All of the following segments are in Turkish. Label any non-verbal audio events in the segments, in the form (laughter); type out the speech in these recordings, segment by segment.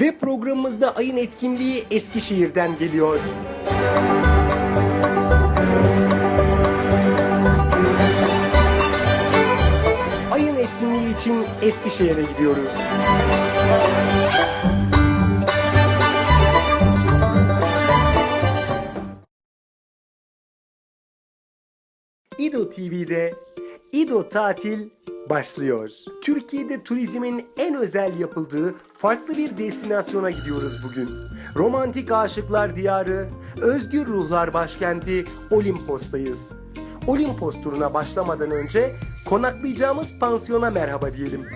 Ve programımızda ayın etkinliği Eskişehir'den geliyor. Ayın etkinliği için Eskişehir'e gidiyoruz. İdo TV'de İdo Tatil başlıyor. Türkiye'de turizmin en özel yapıldığı farklı bir destinasyona gidiyoruz bugün. Romantik aşıklar diyarı, özgür ruhlar başkenti Olimpos'tayız. Olimpos turuna başlamadan önce konaklayacağımız pansiyona merhaba diyelim.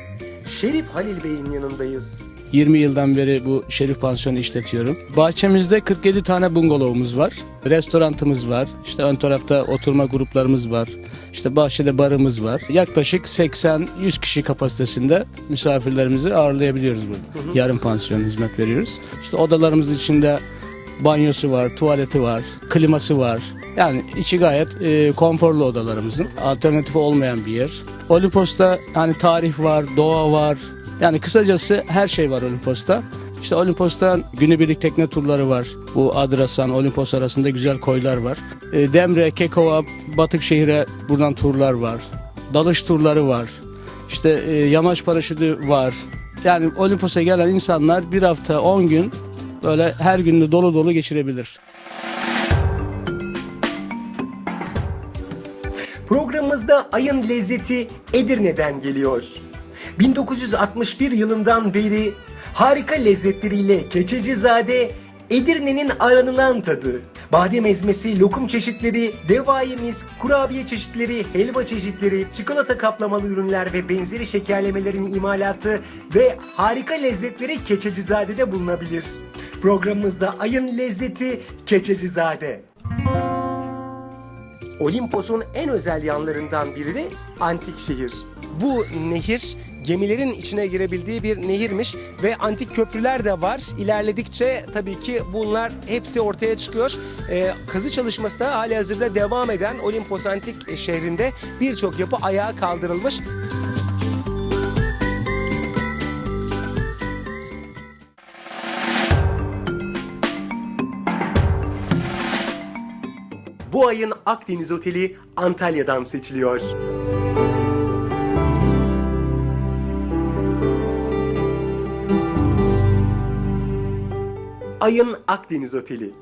Şerif Halil Bey'in yanındayız. 20 yıldan beri bu Şerif Pansiyonu işletiyorum. Bahçemizde 47 tane bungalovumuz var. Restorantımız var. İşte ön tarafta oturma gruplarımız var. İşte bahçede barımız var. Yaklaşık 80-100 kişi kapasitesinde misafirlerimizi ağırlayabiliyoruz burada. Yarım pansiyon hizmet veriyoruz. İşte odalarımız içinde banyosu var, tuvaleti var, kliması var. Yani içi gayet e, konforlu odalarımızın. Alternatifi olmayan bir yer. Olimpos'ta hani tarih var, doğa var. Yani kısacası her şey var Olimpos'ta. İşte Olimpos'ta günübirlik tekne turları var. Bu Adrasan, Olimpos arasında güzel koylar var. E, Demre, Kekova, Batıkşehir'e buradan turlar var. Dalış turları var. İşte e, yamaç paraşütü var. Yani Olimpos'a gelen insanlar bir hafta 10 gün böyle her gününü dolu dolu geçirebilir. Programımızda ayın lezzeti Edirne'den geliyor. 1961 yılından beri harika lezzetleriyle Keçecizade Edirne'nin aranılan tadı. Badem ezmesi, lokum çeşitleri, devayemiz, kurabiye çeşitleri, helva çeşitleri, çikolata kaplamalı ürünler ve benzeri şekerlemelerin imalatı ve harika lezzetleri Keçecizade'de bulunabilir. Programımızda ayın lezzeti Keçecizade. Olimpos'un en özel yanlarından biri de antik şehir. Bu nehir gemilerin içine girebildiği bir nehirmiş ve antik köprüler de var. İlerledikçe tabii ki bunlar hepsi ortaya çıkıyor. Ee, kazı çalışması da hali hazırda devam eden Olimpos antik şehrinde birçok yapı ayağa kaldırılmış. Bu ayın Akdeniz Oteli Antalya'dan seçiliyor. Ayın Akdeniz Oteli.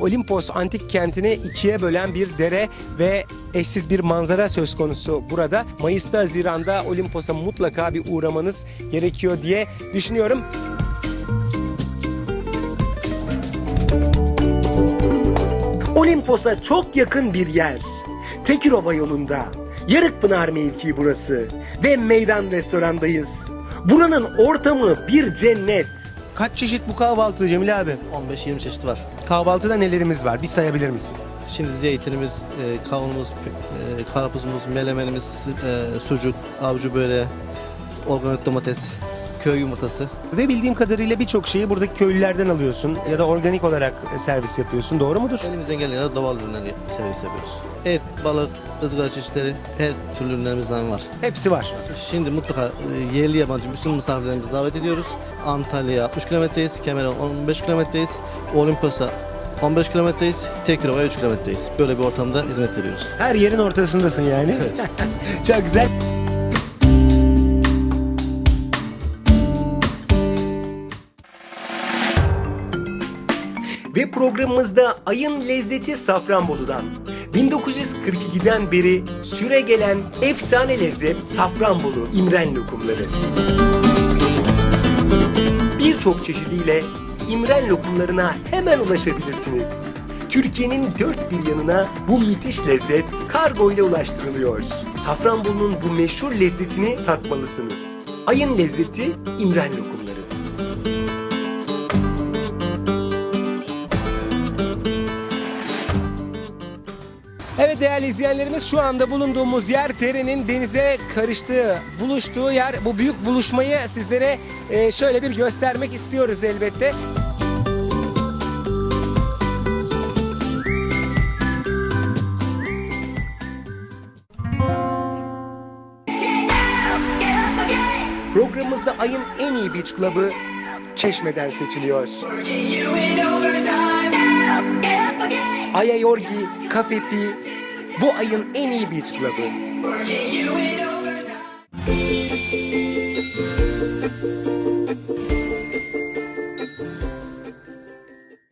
Olimpos antik kentini ikiye bölen bir dere ve eşsiz bir manzara söz konusu burada. Mayıs'ta Haziran'da Olimpos'a mutlaka bir uğramanız gerekiyor diye düşünüyorum. Olimpos'a çok yakın bir yer. Tekirova yolunda. Yarıkpınar mevkii burası. Ve meydan restorandayız. Buranın ortamı bir cennet. Kaç çeşit bu kahvaltı Cemil abi? 15-20 çeşit var. Kahvaltıda nelerimiz var? Bir sayabilir misin? Şimdi zeytinimiz, e, kavunumuz, e, karpuzumuz, melemenimiz, e, sucuk, avcı böreği, organik domates, köy yumurtası. Ve bildiğim kadarıyla birçok şeyi buradaki köylülerden alıyorsun ya da organik olarak servis yapıyorsun. Doğru mudur? Elimizden geldiği kadar doğal ürünleri servis yapıyoruz. Et, balık, ızgara çeşitleri, her türlü ürünlerimizden var. Hepsi var. Şimdi mutlaka e, yerli yabancı bütün misafirlerimizi davet ediyoruz. Antalya'ya 60 kilometreyiz, Kemer'e 15 kilometreyiz, Olimpos'a 15 kilometreyiz, Tekirova'ya 3 kilometreyiz. Böyle bir ortamda hizmet veriyoruz. Her yerin ortasındasın yani. (laughs) Çok güzel. Ve programımızda ayın lezzeti Safranbolu'dan. 1942'den beri süre gelen efsane lezzet Safranbolu İmren lokumları. Birçok çeşidiyle İmren lokumlarına hemen ulaşabilirsiniz. Türkiye'nin dört bir yanına bu müthiş lezzet kargo ile ulaştırılıyor. Safranbolu'nun bu meşhur lezzetini tatmalısınız. Ayın lezzeti İmren lokumları. Evet değerli izleyenlerimiz şu anda bulunduğumuz yer derenin denize karıştığı, buluştuğu yer. Bu büyük buluşmayı sizlere e, şöyle bir göstermek istiyoruz elbette. Programımızda ayın en iyi beach club'ı Çeşme'den seçiliyor. Aya Yorgi, Cafe Pi, bu ayın en iyi beach club'ı.